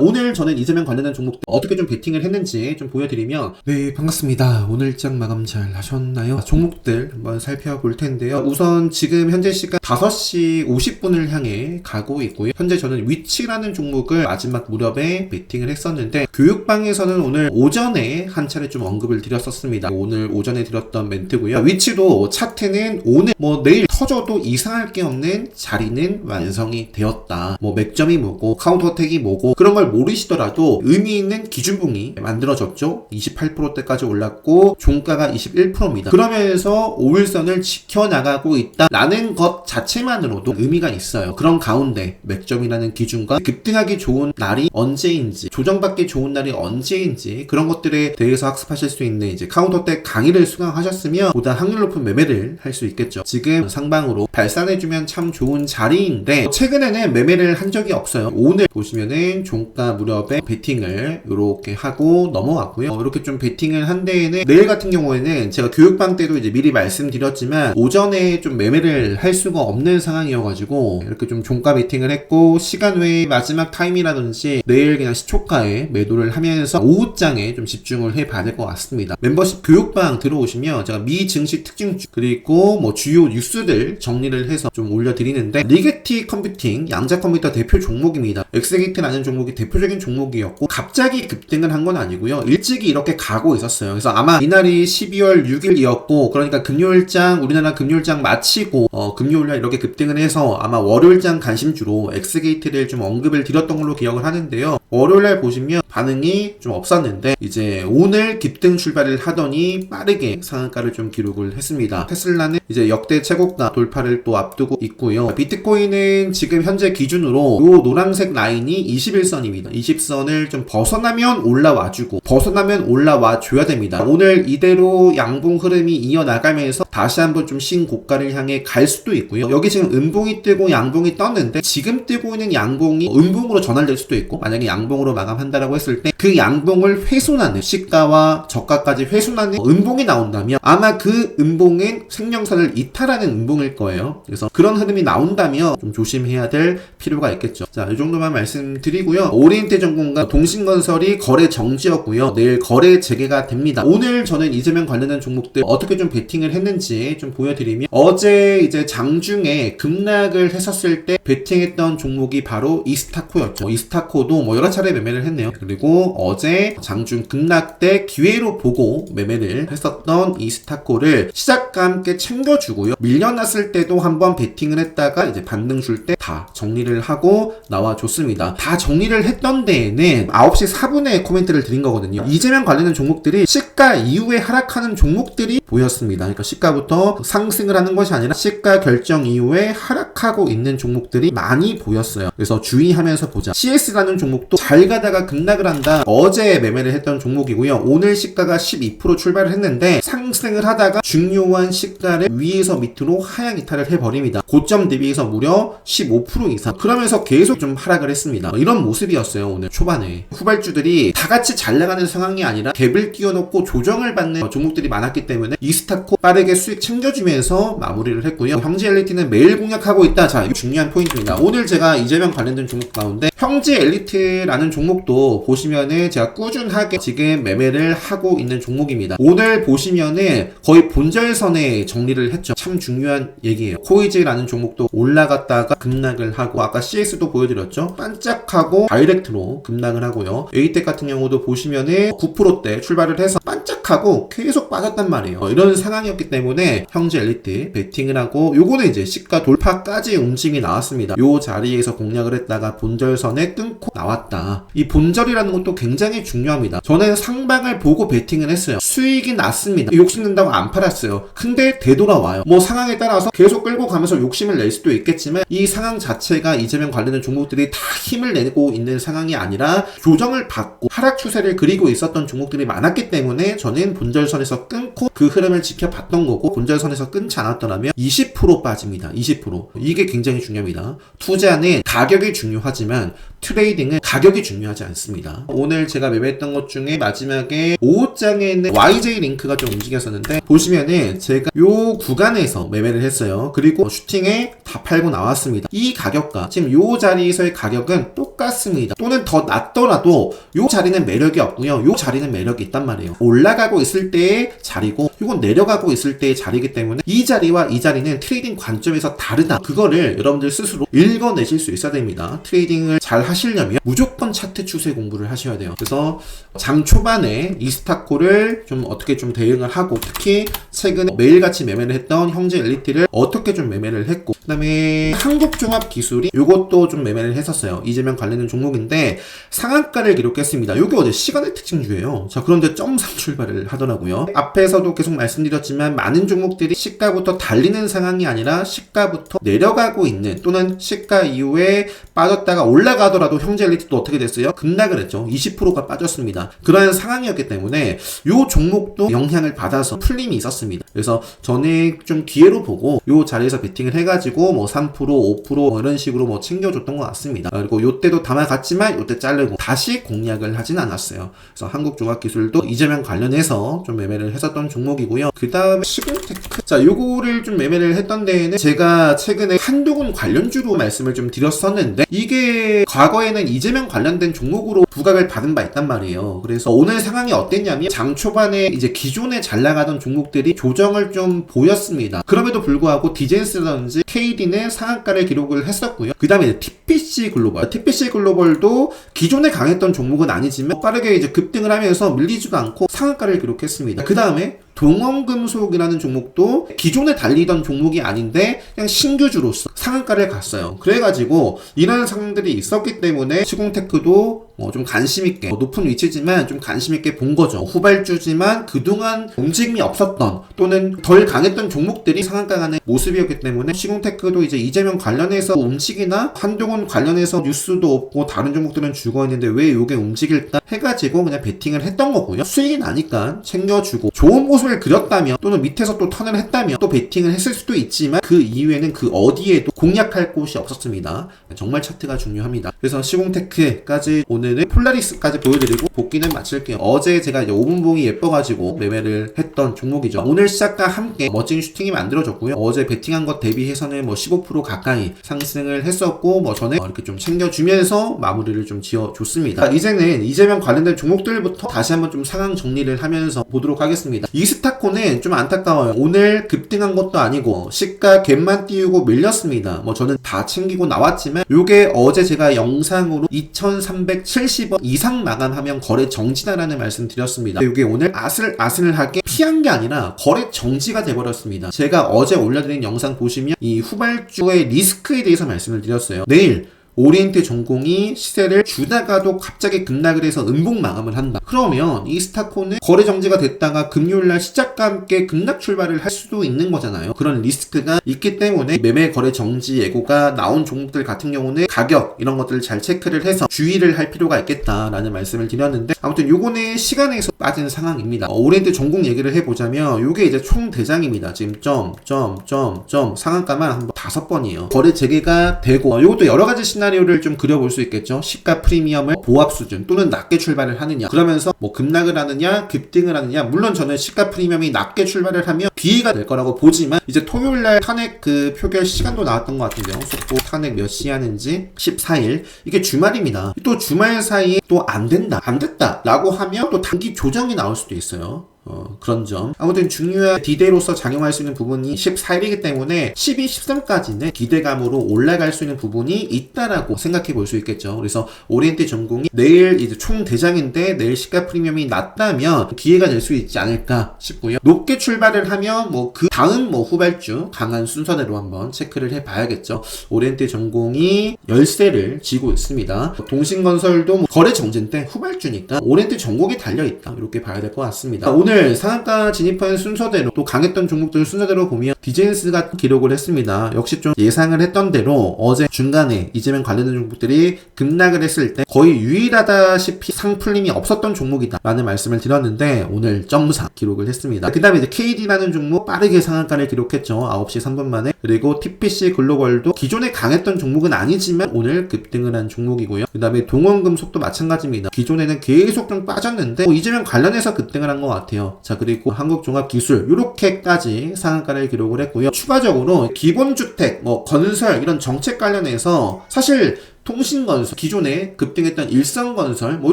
오늘 저는 이재명 관련된 종목들 어떻게 좀 베팅을 했는지 좀 보여드리면 네 반갑습니다. 오늘 장 마감 잘 하셨나요? 종목들 한번 살펴볼 텐데요. 우선 지금 현재 시간 5시 50분을 향해 가고 있고요. 현재 저는 위치라는 종목을 마지막 무렵에 베팅을 했었는데 교육방에서는 오늘 오전에 한 차례 좀 언급을 드렸었습니다. 오늘 오전에 드렸던 멘트고요. 위치도 차트는 오늘 뭐 내일 터져도 이상할 게 없는 자리는 완성이 되었다. 뭐 맥점이 뭐고 카운터택이 뭐고 그런 걸 모르시더라도 의미 있는 기준봉이 만들어졌죠. 28%대까지 올랐고 종가가 21%입니다. 그러면서 5일선을 지켜나가고 있다라는 것 자체만으로도 의미가 있어요. 그런 가운데 맥점이라는 기준과 급등하기 좋은 날이 언제인지 조정받기 좋은 날이 언제인지 그런 것들에 대해서 학습하실 수 있는 이제 카운터택 강의를 수강하셨으면 보다 확률 높은 매매를 할 수 있겠죠. 지금 상방으로 발산해주면 참 좋은 자리인데 최근에는 매매를 한 적이 없어요. 오늘 보시면은 종가 무렵에 베팅을 이렇게 하고 넘어왔고요. 어, 이렇게 좀 베팅을 한 데에는 내일 같은 경우에는 제가 교육방 때도 이제 미리 말씀드렸지만 오전에 좀 매매를 할 수가 없는 상황이어가지고 이렇게 좀 종가 베팅을 했고 시간 외에 마지막 타임이라든지 내일 그냥 시초가에 매도를 하면서 오후장에 좀 집중을 해봐야 될것 같습니다. 멤버십 교육방 들어오시면 제가 미 증시 특징주 그리고 뭐 주요 뉴스들 정리를 해서 좀 올려드리는데 리게티 컴퓨팅 양자 컴퓨터 대표 종목입니다. 엑스게이트라는 종목이 대표 적인 종목이었고 갑자기 급등을 한 건 아니고요. 일찍이 이렇게 가고 있었어요. 그래서 아마 이날이 12월 6일이었고 그러니까 금요일장 우리나라 금요일장 마치고 어, 금요일날 이렇게 급등을 해서 아마 월요일장 관심주로 엑스게이트를 좀 언급을 드렸던 걸로 기억을 하는데요. 월요일날 보시면 반응이 좀 없었는데 이제 오늘 급등 출발을 하더니 빠르게 상한가를 좀 기록을 했습니다. 테슬라는 이제 역대 최고가 돌파를 또 앞두고 있고요. 비트코인은 지금 현재 기준으로 요 노란색 라인이 21선입니다. 20선을 좀 벗어나면 올라와주고 벗어나면 올라와 줘야 됩니다. 오늘 이대로 양봉 흐름이 이어나가면서 다시 한번 좀 신고가를 향해 갈 수도 있고요. 여기 지금 음봉이 뜨고 양봉이 떴는데 지금 뜨고 있는 양봉이 음봉으로 전환될 수도 있고 만약에 양봉으로 마감한다라고 했을 때 그 양봉을 훼손하는 시가와 저가까지 훼손하는 음봉이 나온다면 아마 그 음봉은 생명선을 이탈하는 음봉일 거예요. 그래서 그런 흐름이 나온다면 좀 조심해야 될 필요가 있겠죠. 자, 이 정도만 말씀드리고요. 오리엔테 전공과 동신건설이 거래 정지였고요. 내일 거래 재개가 됩니다. 오늘 저는 이재명 관련된 종목들 어떻게 좀 베팅을 했는지 좀 보여드리면 어제 이제 장중에 급락을 했었을 때 베팅했던 종목이 바로 이스타코였죠. 이스타코도 뭐 여러 차례 매매를 했네요. 그리고 어제 장중 급락 때 기회로 보고 매매를 했었던 이스타코를 시작과 함께 챙겨주고요. 밀려났을 때도 한번 베팅을 했다가 이제 반등 줄 때 다 정리를 하고 나와줬습니다. 다 정리를 했던 데에는 9시 4분에 코멘트를 드린 거거든요. 이재명 관련된 종목들이 시가 이후에 하락하는 종목들이 보였습니다. 그러니까 시가부터 상승을 하는 것이 아니라 시가 결정 이후에 하락하고 있는 종목들이 많이 보였어요. 그래서 주의하면서 보자. CS라는 종목도 잘 가다가 급락을 한다. 어제 매매를 했던 종목이고요. 오늘 시가가 12% 출발을 했는데 상승을 하다가 중요한 시가를 위에서 밑으로 하향 이탈을 해버립니다. 고점 대비해서 무려 15% 이상. 그러면서 계속 좀 하락을 했습니다. 이런 모습이었어요. 오늘 초반에. 후발주들이 다 같이 잘 나가는 상황이 아니라 갭을 끼워놓고 조정을 받는 종목들이 많았기 때문에 이스타코 빠르게 수익 챙겨주면서 마무리를 했고요. 형제 엘리트는 매일 공략하고 있다. 자, 중요한 포인트입니다. 오늘 제가 이재명 관련된 종목 가운데 형제 엘리트라는 종목도 보시면은 제가 꾸준하게 지금 매매를 하고 있는 종목입니다. 오늘 보시면은 거의 본절선에 정리를 했죠. 참 중요한 얘기예요. 코이즈라는 종목도 올라갔다가 급락을 하고 아까 CS도 보여드렸죠. 반짝하고 다이렉 트로 급락을 하고요. 에이텍 같은 경우도 보시면은 9%대 출발을 해서 반짝하고 계속 빠졌단 말이에요. 이런 상황이었기 때문에 형제 엘리트 베팅을 하고 요거는 이제 시가 돌파까지 움직임이 나왔습니다. 요 자리에서 공략을 했다가 본절선에 끊고 나왔다. 이 본절이라는 것도 굉장히 중요합니다. 저는 상방을 보고 베팅을 했어요. 수익이 났습니다. 욕심낸다고 안 팔았어요. 근데 되돌아와요. 뭐 상황에 따라서 계속 끌고 가면서 욕심을 낼 수도 있겠지만 이 상황 자체가 이재명 관련된 종목들이 다 힘을 내고 있는 상황이 아니라 조정을 받고 하락 추세를 그리고 있었던 종목들이 많았기 때문에 저는 본절선에서 끊고 그 흐름을 지켜봤던 거고 본전선에서 끊지 않았더라면 20% 빠집니다. 20% 이게 굉장히 중요합니다. 투자는 가격이 중요하지만 트레이딩은 가격이 중요하지 않습니다. 오늘 제가 매매했던 것 중에 마지막에 5장에 있는 YJ 링크가 좀 움직였었는데 보시면은 제가 요 구간에서 매매를 했어요. 그리고 슈팅에 다 팔고 나왔습니다. 이 가격과 지금 요 자리에서의 가격은 똑같습니다. 또는 더 낮더라도 요 자리는 매력이 없고요. 요 자리는 매력이 있단 말이에요. 올라가고 있을 때의 자리고 이건 내려가고 있을 때의 자리이기 때문에 이 자리와 이 자리는 트레이딩 관점에서 다르다. 그거를 여러분들 스스로 읽어내실 수 있어야 됩니다. 트레이딩을 잘 하시려면 무조건 차트 추세 공부를 하셔야 돼요. 그래서 장 초반에 이스타코를 좀 어떻게 좀 대응을 하고 특히 최근에 매일같이 매매를 했던 형제 엘리트를 어떻게 좀 매매를 했고 그다음에 한국종합기술이 이것도 좀 매매를 했었어요. 이재명 관련된 종목인데 상한가를 기록했습니다. 이게 어제 시간의 특징주예요. 자 그런데 점상 출발을 하더라고요. 앞에서도 계속 말씀드렸지만 많은 종목들이 시가부터 달리는 상황이 아니라 시가부터 내려가고 있는 또는 시가 이후에 빠졌다가 올라가더 라도 형제 엘리트도 어떻게 됐어요? 급락을 했죠. 20%가 빠졌습니다. 그러한 상황이었기 때문에 이 종목도 영향을 받아서 풀림이 있었습니다. 그래서 저는 좀 기회로 보고 이 자리에서 베팅을 해가지고 뭐 3%, 5% 이런 식으로 뭐 챙겨줬던 것 같습니다. 그리고 요때도 담아갔지만 요때 자르고 다시 공략을 하진 않았어요. 그래서 한국종합기술도 이재명 관련해서 좀 매매를 했었던 종목이고요. 그 다음에 시공테크. 자, 요거를 좀 매매를 했던 데에는 제가 최근에 한두군 관련주로 말씀을 좀 드렸었는데 이게 과 거에는 이재명 관련된 종목으로 부각을 받은 바 있단 말이에요. 그래서 오늘 상황이 어땠냐면 장 초반에 이제 기존에 잘 나가던 종목들이 조정을 좀 보였습니다. 그럼에도 불구하고 디젠스라든지 KD는 상한가를 기록을 했었고요. 그 다음에 TPC 글로벌. TPC 글로벌도 기존에 강했던 종목은 아니지만 빠르게 이제 급등을 하면서 밀리지도 않고 상한가를 기록했습니다. 그 다음에 동원금속이라는 종목도 기존에 달리던 종목이 아닌데 그냥 신규주로서 상한가를 갔어요. 그래가지고 이런 상황들이 있었기 때문에 시공테크도 어, 좀 관심 있게 어, 높은 위치지만 좀 관심 있게 본 거죠. 후발주지만 그동안 움직임이 없었던 또는 덜 강했던 종목들이 상한가 가는 모습이었기 때문에 시공테크도 이제 이재명 관련해서 움직이나 한동훈 관련해서 뉴스도 없고 다른 종목들은 죽어 있는데 왜 이게 움직일까 해가지고 그냥 베팅을 했던 거고요. 수익이 나니까 챙겨주고 좋은 모습 을 그렸다면 또는 밑에서 또 턴을 했다면 또 베팅을 했을 수도 있지만 그 이후에는 그 어디에도 공략할 곳이 없었습니다. 정말 차트가 중요합니다. 그래서 시공테크까지 오늘은 폴라리스까지 보여드리고 복귀는 마칠게요. 어제 제가 이제 5분 봉이 예뻐가지고 매매를 했던 종목이죠. 오늘 시작과 함께 멋진 슈팅이 만들어졌고요. 어제 베팅한 것 대비해서는 뭐 15% 가까이 상승을 했었고 뭐 전에 이렇게 좀 챙겨주면서 마무리를 좀 지어줬습니다. 자, 이제는 이재명 관련된 종목들부터 다시 한번 좀 상황 정리를 하면서 보도록 하겠습니다. 이 스타코는 좀 안타까워요. 오늘 급등한 것도 아니고 시가 갭만 띄우고 밀렸습니다. 뭐 저는 다 챙기고 나왔지만 요게 어제 제가 영상으로 2370원 이상 마감하면 거래 정지다라는 말씀 드렸습니다. 요게 오늘 아슬아슬하게 피한 게 아니라 거래 정지가 돼버렸습니다. 제가 어제 올려드린 영상 보시면 이 후발주의 리스크에 대해서 말씀을 드렸어요. 내일 오리엔트 전공이 시세를 주다가도 갑자기 급락을 해서 음봉 마감을 한다. 그러면 이 스타코는 거래 정지가 됐다가 금요일날 시작과 함께 급락 출발을 할 수도 있는 거잖아요. 그런 리스크가 있기 때문에 매매 거래 정지 예고가 나온 종목들 같은 경우는 가격 이런 것들을 잘 체크를 해서 주의를 할 필요가 있겠다라는 말씀을 드렸는데 아무튼 요거는 시간에서 빠진 상황입니다. 어, 오리엔트 전공 얘기를 해보자면 요게 이제 총 대장입니다. 지금 점, 점, 점, 점 상한가만 한 다섯 번이에요. 거래 재개가 되고 어, 요것도 여러 가지 시나 리오를 좀 그려볼 수 있겠죠. 시가 프리미엄을 보합 수준 또는 낮게 출발을 하느냐. 그러면서 뭐 급락을 하느냐, 급등을 하느냐. 물론 저는 시가 프리미엄이 낮게 출발을 하면 기회가 될 거라고 보지만 이제 토요일 날 탄핵 그 표결 시간도 나왔던 것 같은데요. 속보 탄핵 몇 시 하는지 14일 이게 주말입니다. 또 주말 사이에 또 안 된다, 안 됐다라고 하면 또 단기 조정이 나올 수도 있어요. 어, 그런 점. 아무튼 중요한 디데이로서 작용할 수 있는 부분이 14일이기 때문에 12, 13까지는 기대감으로 올라갈 수 있는 부분이 있다라고 생각해 볼 수 있겠죠. 그래서 오리엔트 전공이 내일 이제 총 대장인데 내일 시가 프리미엄이 낮다면 기회가 될 수 있지 않을까 싶고요. 높게 출발을 하면 뭐 그 다음 뭐 후발주 강한 순서대로 한번 체크를 해 봐야겠죠. 오리엔트 전공이 열세를 쥐고 있습니다. 동신건설도 뭐 거래 때 후발주니까 오리엔트 전공이 달려 있다. 이렇게 봐야 될 것 같습니다. 오늘 오늘 상한가 진입한 순서대로 또 강했던 종목들 순서대로 보면 디젠스가 기록을 했습니다. 역시 좀 예상을 했던 대로 어제 중간에 이재명 관련된 종목들이 급락을 했을 때 거의 유일하다시피 상풀림이 없었던 종목이다 라는 말씀을 드렸는데 오늘 점사 기록을 했습니다. 그 다음에 이제 KD라는 종목 빠르게 상한가를 기록했죠. 9시 3분 만에. 그리고 TPC 글로벌도 기존에 강했던 종목은 아니지만 오늘 급등을 한 종목이고요. 그 다음에 동원금속도 마찬가지입니다. 기존에는 계속 좀 빠졌는데 뭐 이재명 관련해서 급등을 한 것 같아요. 자 그리고 한국종합기술 이렇게까지 상한가를 기록을 했고요. 추가적으로 기본주택, 뭐 건설 이런 정책 관련해서 사실 통신건설, 기존에 급등했던 일성건설, 뭐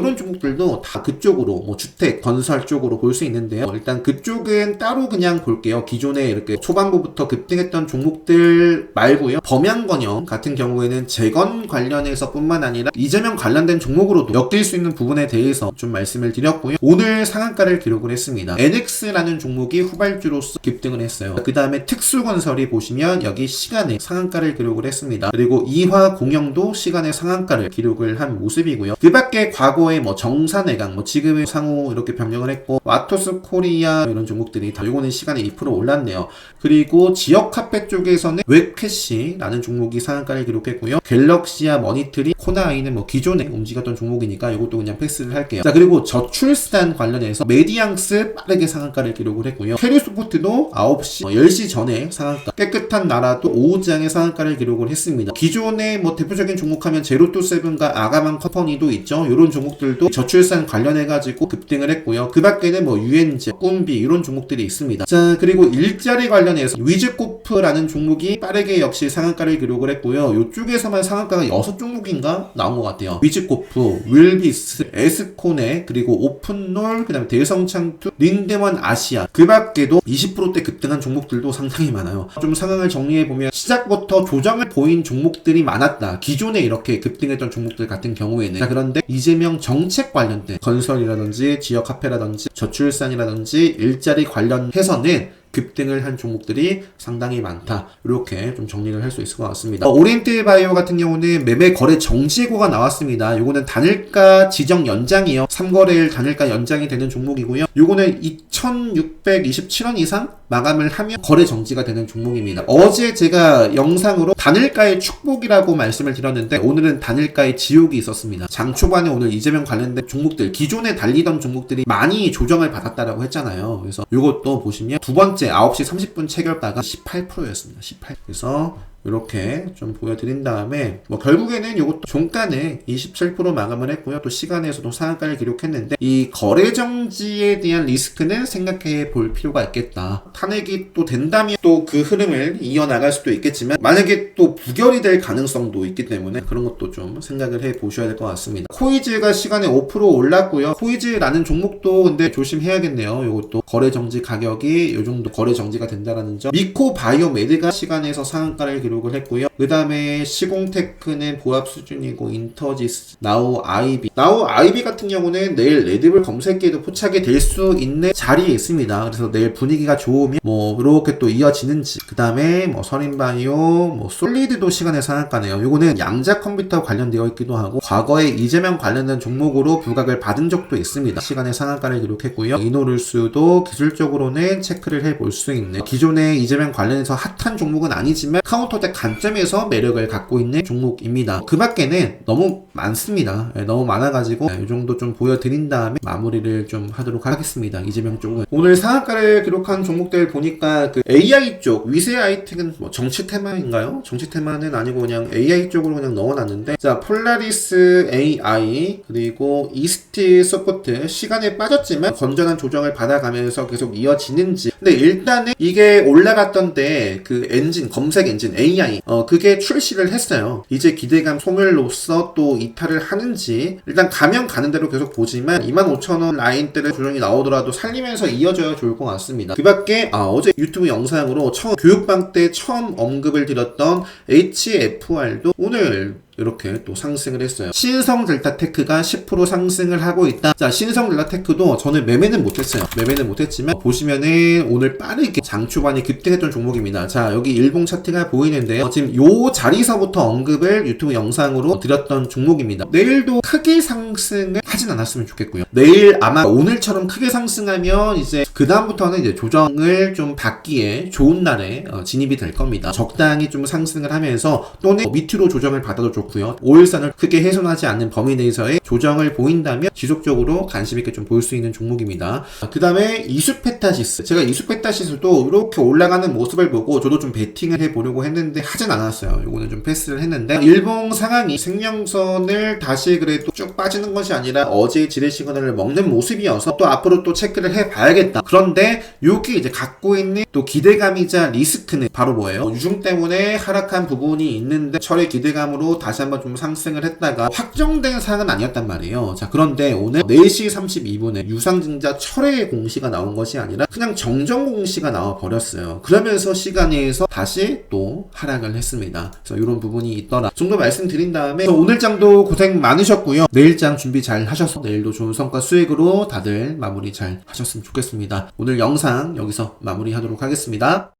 이런 종목들도 다 그쪽으로, 뭐 주택, 건설 쪽으로 볼 수 있는데요. 일단 그쪽은 따로 그냥 볼게요. 기존에 이렇게 초반부부터 급등했던 종목들 말고요. 범양건영 같은 경우에는 재건 관련해서 뿐만 아니라 이재명 관련된 종목으로도 엮일 수 있는 부분에 대해서 좀 말씀을 드렸고요. 오늘 상한가를 기록을 했습니다. NX라는 종목이 후발주로서 급등을 했어요. 그 다음에 특수건설이 보시면 여기 시간에 상한가를 기록을 했습니다. 그리고 이화공영도 시간에 상한가를 기록을 한 모습이고요. 그 밖에 과거에 뭐 정산해강, 뭐 지금의 상호 이렇게 변경을 했고 와토스 코리아 이런 종목들이 다 요거는 시간에 2% 올랐네요. 그리고 지역 카페 쪽에서는 웹캐시라는 종목이 상한가를 기록했고요. 갤럭시아 머니트리 코나아이는 뭐 기존에 움직였던 종목이니까 이것도 그냥 패스를 할게요. 자 그리고 저출산 관련해서 메디앙스 빠르게 상한가를 기록을 했고요. 캐리소프트도 9시, 10시 전에 상한가 깨끗한 나라도 오후장에 상한가를 기록을 했습니다. 기존에 뭐 대표적인 종목하면 제로투세븐과 아가만 컴퍼니도 있죠. 이런 종목들도 저출산 관련해가지고 급등을 했고요. 그 밖에는 뭐 유엔제, 꿈비 이런 종목들이 있습니다. 자 그리고 일자리 관련해서 위즈코 프라는 종목이 빠르게 역시 상한가를 기록을 했고요. 이쪽에서만 상한가가 6종목인가 나온 것 같아요. 위즈코프, 윌비스, 에스코네, 그리고 오픈롤, 그 다음에 대성창투, 린데먼 아시아 그 밖에도 20%대 급등한 종목들도 상당히 많아요. 좀 상황을 정리해보면 시작부터 조정을 보인 종목들이 많았다. 기존에 이렇게 급등했던 종목들 같은 경우에는 자 그런데 이재명 정책 관련된 건설이라든지 지역 카페라든지 저출산이라든지 일자리 관련해서는 급등을 한 종목들이 상당히 많다. 이렇게 좀 정리를 할 수 있을 것 같습니다. 어, 오리엔트 바이오 같은 경우는 매매 거래 정지 예고가 나왔습니다. 요거는 단일가 지정 연장이요. 3거래일 단일가 연장이 되는 종목이고요. 요거는 2,627원 이상 마감을 하면 거래 정지가 되는 종목입니다. 어제 제가 영상으로 단일가의 축복이라고 말씀을 드렸는데 오늘은 단일가의 지옥이 있었습니다. 장 초반에 오늘 이재명 관련된 종목들 기존에 달리던 종목들이 많이 조정을 받았다라고 했잖아요. 그래서 이것도 보시면 두 번째 9시 30분 체결가가 18%였습니다. 18. 그래서 이렇게 좀 보여드린 다음에 뭐 결국에는 이것도 종가는 27% 마감을 했고요. 또 시간에서도 상한가를 기록했는데 이 거래 정지에 대한 리스크는 생각해 볼 필요가 있겠다. 탄핵이 또 된다면 또 그 흐름을 이어나갈 수도 있겠지만 만약에 또 부결이 될 가능성도 있기 때문에 그런 것도 좀 생각을 해 보셔야 될 것 같습니다. 코이즈가 시간에 5% 올랐고요. 코이즈라는 종목도 근데 조심해야겠네요. 이것도 거래 정지 가격이 이 정도 거래 정지가 된다라는 점. 미코 바이오메드가 시간에서 상한가를 기록 기록을 했고요. 그 다음에 시공테크는 보합 수준이고 인터지스, 나우 아이비. 나우 아이비 같은 경우는 내일 레드불 검색기에도 포착이 될 수 있는 자리에 있습니다. 그래서 내일 분위기가 좋으면 뭐 이렇게 또 이어지는지. 그 다음에 뭐 선인바이오, 뭐 솔리드도 시간에 상한가네요. 요거는 양자 컴퓨터 관련되어 있기도 하고 과거에 이재명 관련된 종목으로 부각을 받은 적도 있습니다. 시간에 상한가를 기록했고요. 이노룰스도 기술적으로는 체크를 해볼 수 있는 기존에 이재명 관련해서 핫한 종목은 아니지만 카운터 대 관점에서 매력을 갖고 있는 종목입니다. 그 밖에는 너무 많습니다. 예, 너무 많아가지고 이 정도 좀 보여드린 다음에 마무리를 좀 하도록 하겠습니다. 이재명 쪽은 오늘 상한가를 기록한 종목들 보니까 그 AI 쪽 위세 아이텍은 뭐 정치 테마인가요? 정치 테마는 아니고 그냥 AI 쪽으로 그냥 넣어놨는데 자 폴라리스 AI 그리고 이스트 서포트 시간에 빠졌지만 건전한 조정을 받아가면서 계속 이어지는지 근데 일단은 이게 올라갔던데 그 엔진 검색 엔진 AI 어 그게 출시를 했어요. 이제 기대감 소멸로서 또 이탈을 하는지 일단 가면 가는 대로 계속 보지만 25,000원 라인대를 조정이 나오더라도 살리면서 이어져야 좋을 것 같습니다. 그 밖에 아, 어제 유튜브 영상으로 처음 교육방 때 처음 언급을 드렸던 HFR도 오늘 이렇게 또 상승을 했어요. 신성 델타테크가 10% 상승을 하고 있다. 자, 신성 델타테크도 저는 매매는 못했어요. 매매는 못했지만 보시면은 오늘 빠르게 장 초반에 급등했던 종목입니다. 자, 여기 일봉 차트가 보이는데요. 지금 요 자리서부터 언급을 유튜브 영상으로 드렸던 종목입니다. 내일도 크게 상승을 하진 않았으면 좋겠고요. 내일 아마 오늘처럼 크게 상승하면 이제 그 다음부터는 이제 조정을 좀 받기에 좋은 날에 어, 진입이 될 겁니다. 적당히 좀 상승을 하면서 또는 밑으로 조정을 받아도 좋고 요. 5일선을 크게 훼손하지 않는 범위 내에서의 조정을 보인다면 지속적으로 관심 있게 좀 볼 수 있는 종목입니다. 그 다음에 이수페타시스. 제가 이수페타시스도 이렇게 올라가는 모습을 보고 저도 좀 베팅을 해보려고 했는데 하진 않았어요. 요거는 좀 패스를 했는데 일봉 상황이 생명선을 다시 그래도 쭉 빠지는 것이 아니라 어제 지뢰 시그널을 먹는 모습이어서 또 앞으로 또 체크를 해봐야겠다. 그런데 여기 이제 갖고 있는 또 기대감이자 리스크는 바로 뭐예요? 유중 때문에 하락한 부분이 있는데 철의 기대감으로 다시 한번 좀 상승을 했다가 확정된 사항은 아니었단 말이에요. 자, 그런데 오늘 4시 32분에 유상증자 철의 공시가 나온 것이 아니라 그냥 정정 공시가 나와 버렸어요. 그러면서 시간에서 다시 또 하락을 했습니다. 그래서 이런 부분이 있더라. 그 정도 말씀드린 다음에 오늘 장도 고생 많으셨고요. 내일 장 준비 잘 하셔서 내일도 좋은 성과 수익으로 다들 마무리 잘 하셨으면 좋겠습니다. 오늘 영상 여기서 마무리하도록 하겠습니다.